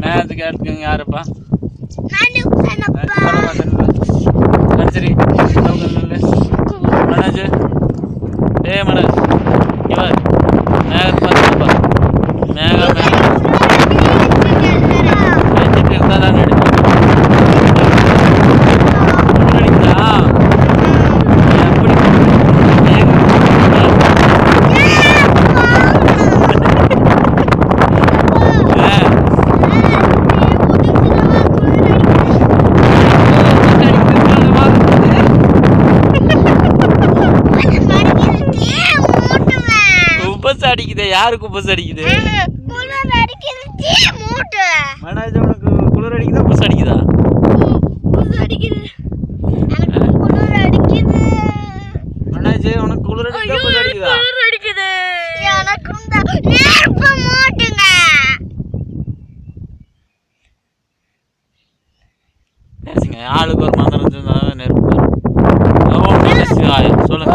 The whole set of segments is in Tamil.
மேனேஜ் கேட்டுக்குங்க யாருப்பா நன்றி யாருக்கு பஸ் அடிக்குது? மனோஜ் உனக்கு குளிர் அடிக்குதா? பஸ் அடிக்குதா. அடிக்குது. மனோஜ் உனக்கு குளிர் அடிக்குதா பஸ் அடிக்குதா? அடிக்குது. எனக்கு பேசுங்க ஆளுக்கு ஒரு மந்திரம் சொன்னா நெருப்பு சொல்லுங்க.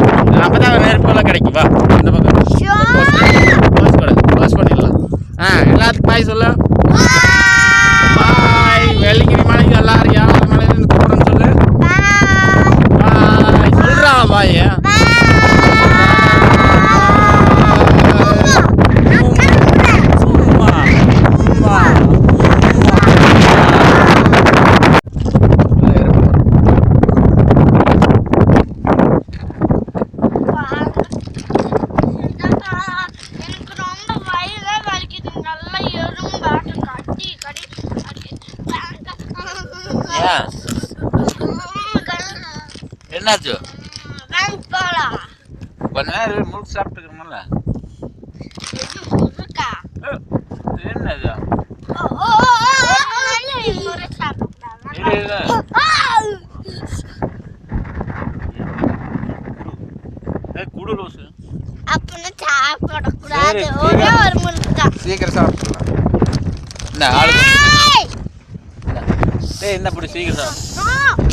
கிடைக்கும் என்னாச்சு கொஞ்ச நேரம் முழுக்க சாப்பிட்டுக்கிறோம்ல என்னது குடு லோசு அப்படின்னு சாப்பிடக்கூடாது ஒரே ஒரு முழுக்கா சீக்கிரம் சாப்பிடலாம் என்ன ஆளு என்ன இப்படி சீக்கிரம் சாப்பிடு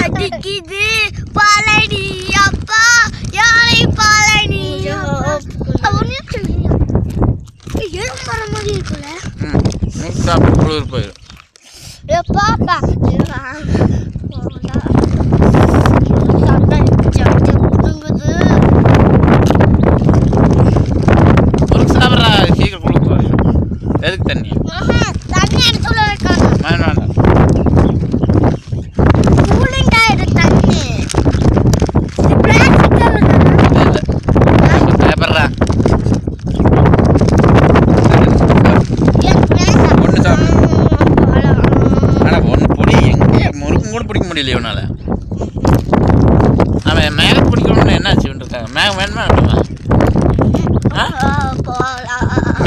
அடிக்குது பழனி அப்பா யானை பழனி ஒன்றும் மரம் மாதிரி இருக்குல்ல குளிர் போயிடும்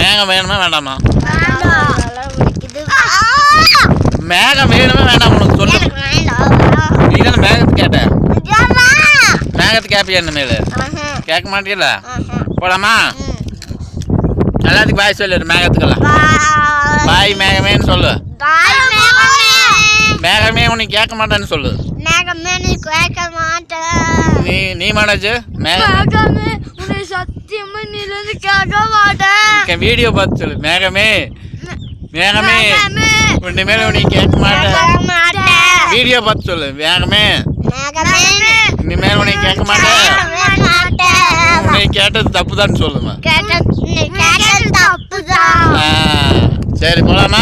மேகம் வேணுமா வேண்டாமா? மேகம் வேணுமா வேண்டாம் உனக்கு சொல்லு. நீ தானே மேகத்து கேட்ட. மேகத்து கேப்பியா கேட்பியா இனிமேல் கேட்க மாட்டீங்களா ஆஹா. போலாமா? எல்லாத்துக்கும் பாய் சொல்லு மேகத்துக்கெல்லாம். பாய். மேகமேன்னு சொல்லு. மேகமே. உனக்கு கேட்க மாட்டேன்னு சொல்லு. மேகமே நீ கேட்க மாட்டேன் நீ நீ மேகமே. உன்னை சத்தியமா நீ இருந்து கேட்க மாட்டேன் வீடியோ பார்த்து சொல்லு. மேகமே. மேகமே. மேகமே. இனிமேல் உனக்கு கேட்க மாட்டேன். வீடியோ பார்த்து சொல்லு. மேகமே. மேகமே. இனிமேல் உனக்கு கேட்க மாட்டேன். உன்னை கேட்டது தப்பு தான் சொல்லுமா. கேட்ட நீ கேட்டது தப்புதான். ஆ, சரி போலாமா?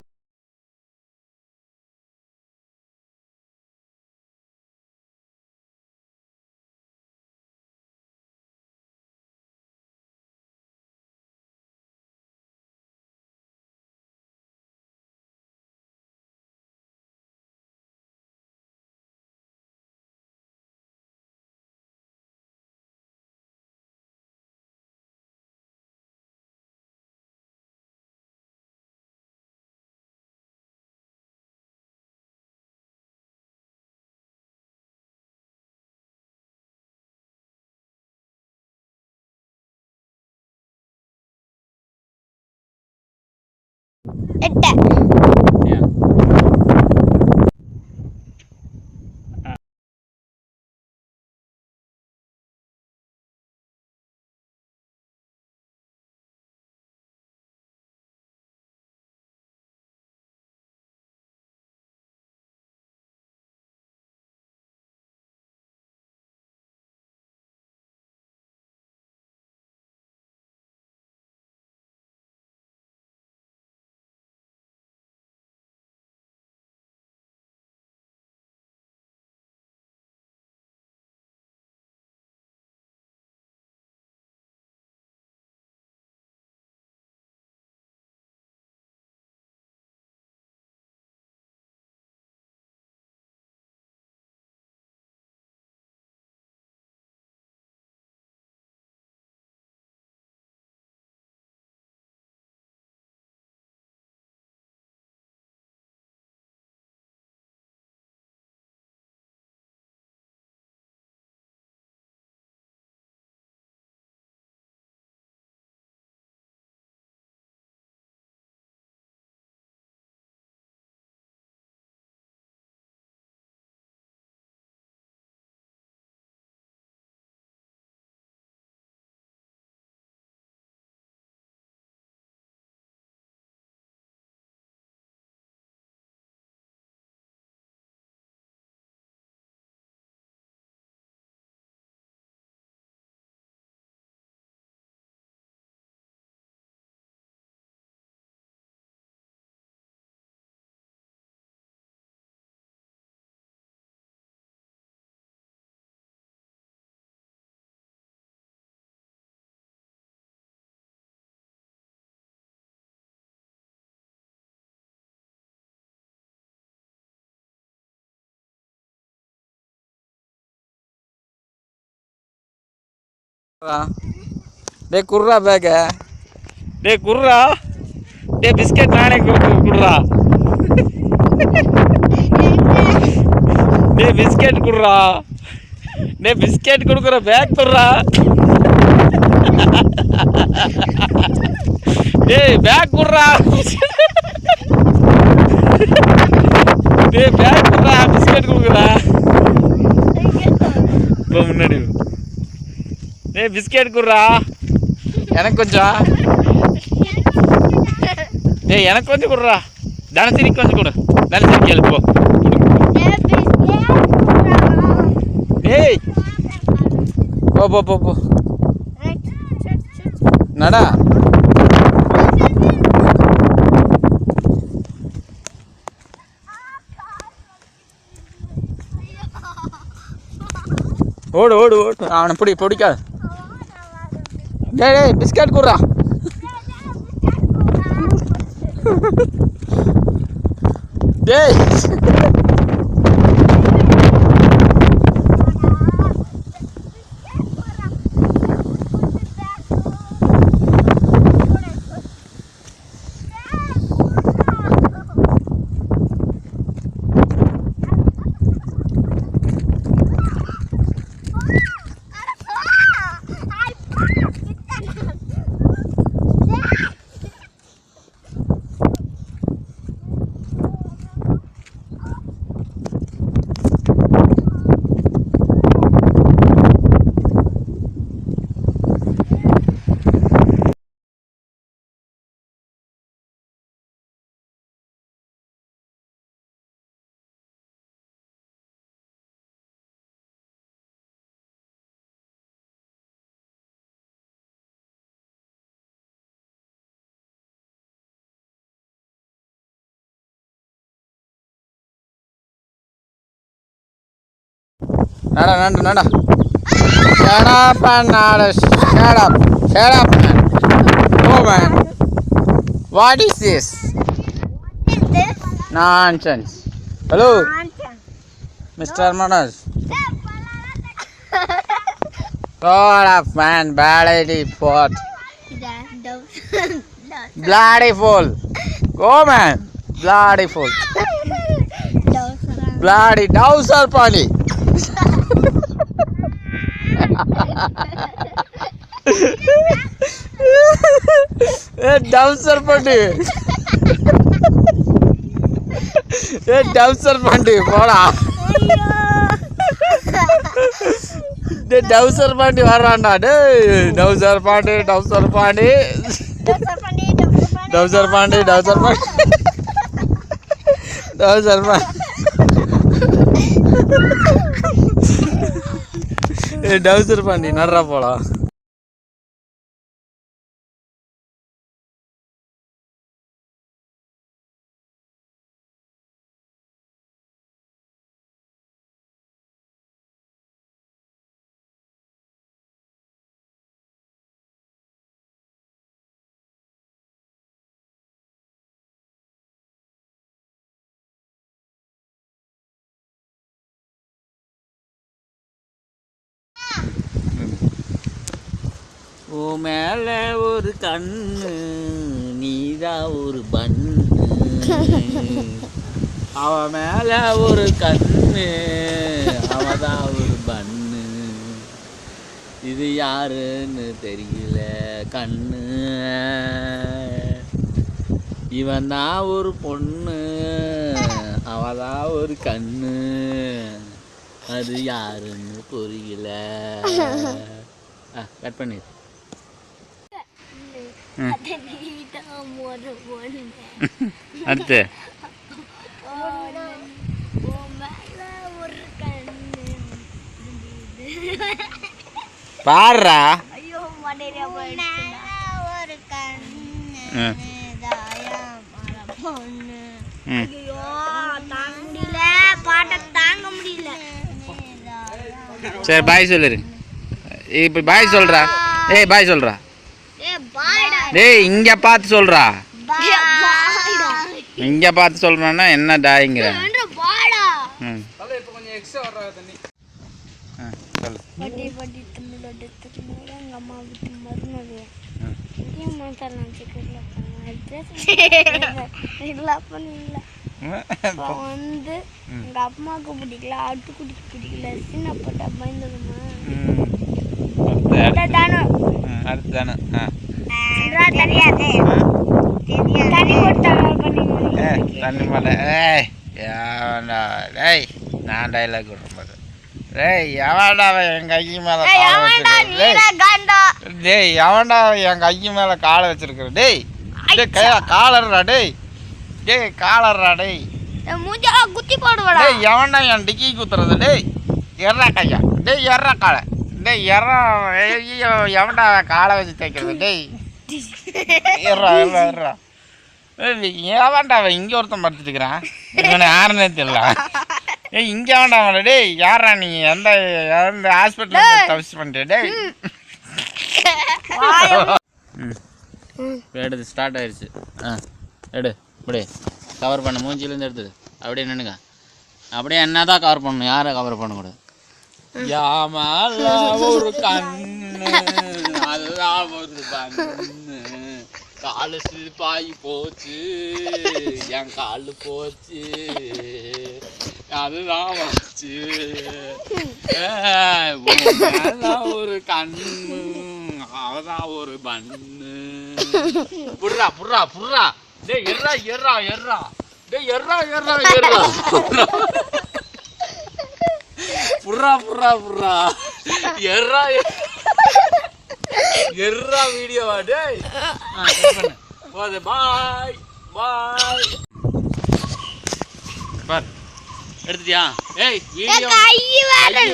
எட்ட டே குர்ரா பேக்க டே குர்ரா டே பிஸ்கட் நானே கு- குடுறா டே பிஸ்கட் குடுறா டே பிஸ்கட் கொடுக்குற பேக் குடுறா டேய் பேக் குடுறா டேய் பேக் குடுறா பிஸ்கட் கொடுக்குறா இப்போ முன்னாடி ஏ பிஸ்கெட் குடுறா. எனக்கு கொஞ்சம். ஏ எனக்கு கொஞ்சம் குடுறா. தனசிரி கொஞ்சம் கொடு. தனசிரி கேளு ஏய். போ போ போ போ. நடா. ஓடு ஓடு ஓடு. அவனை பிடி பிடிக்காது. டேய் டேய் பிஸ்கட் குடுறா டேய் நடா நண்டு நடா Shut up and nada. Shut up. Shut up, man. Oh, man. What is this? Is this? Nonsense. Hello, Nonsense. Mr. Manoj. God of man, bloody pot. That dove. Bloody fool. Go, man. Bloody fool. Dove. Bloody dowser party. Dancer Pandi. A dancer पंडी, बड़ा। दे डांसर पंडी पांडे हराना दे। डांसर डाउसर पांडे डाउसर पांडे। डाउसर पांडे डाउसर पांडे। डाउसर पांडे। டவுசர் பாண்டி நடுறா போலாம். ஓ மேல ஒரு கண்ணு நீதான் ஒரு பண்ணு அவ மேல ஒரு கண்ணு அவதான் ஒரு பண்ணு இது யாருன்னு தெரியல கண்ணு. இவன் தான் ஒரு பொண்ணு அவதான் ஒரு கண்ணு. அது யாருன்னு புரியல. கட் பண்ணி ம். அடுத்து பாடுறா ஐயோ மலேரியா ஒரு கண்ணு ம். தாயம் பொண்ணு ம் ஐயோ தாங்க முடியல பாட்டை தாங்க முடியல சரி பாய் சொல்லிரு. இப்போ பாய் சொல்றா. ஏய் பாய் சொல்றா. ஏ டேய் இங்க பார்த்து சொல்றா. இங்க பார்த்து சொல்றான்னா என்ன டாய்ங்கிற? வந்து எங்கள் அம்மாவுக்கு பிடிக்கல ஆட்டுக்குட்டிக்கு பிடிக்கல. சின்ன பட்டா பயந்ததுமா ம். அடுத்து தானே. ம், அடுத்து தானே. ஆ. தெரியாது தண்ணி போட்டு ஏய் எவன்டா டேய் நான் டைலாக் விடுறது டேய் எவன்டா அவன் என் கை மேலே காலை வச்சிருக்க டேய் காண்டா டேய் எவன்டா என் கை மேலே காலை வச்சிருக்கிற டேய் டேய் கையா காலர்றா டேய் டேய் காலர்றா டேய் மூஞ்சா குத்தி போடுவடா டேய் எவன்டா என் டிக்கி குத்துறது டேய் எர்றா கையா டேய் எர்றா காலை டேய் எர்றா ஐயோ எவன்டா அவன் காலை வச்சு தைக்கிறது டேய் ஏய், ஏன்டா அவன் இங்கே ஒருத்தன் படுத்துட்டுக்கிறான். இவனை யாருன்னே தெரியல. ஏய் இங்கே வேண்டாம் டேய் யாரா நீ? எந்த எந்த ஹாஸ்பிட்டலில் தவிச்சு பண்ணிட்டு டேய். ம். எடுது ஸ்டார்ட் ஆயிடுச்சு ஆ எடு இப்படி. கவர் பண்ண மூஞ்சிலேருந்து எடுத்தது அப்படியே நின்னுங்க அப்படியே என்ன தான் கவர் பண்ணணும் யாரை கவர் பண்ணக்கூடாது? யாமால ஒரு கண்ணு அதுதான் ஒரு கண்ணு. காலு சிப்பாயி போச்சு. என் காலு போச்சு. அதுதான் வச்சு ஒரு கண்ணு அவதான் ஒரு பண்ணு புர்ரா புர்ரா புர்ரா டேய் எர்ரா எர்ரா எர்ரா டேய் எர்ரா எர்ரா எர்ரா புர்ரா புர்ரா புர்ரா எர்ரா எர்ரா வீடியோவா டேய். போது பாய் பாய் பார் எடுத்துட்டியா ஏய் வீடியோ கை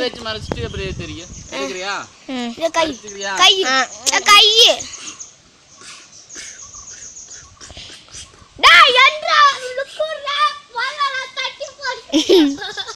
வச்சு மறைச்சிட்டு அப்படியே தெரியும் எடுக்கிறியா இது கை கை கை டேய் என்றா லுக்குறா வலல தட்டி போடு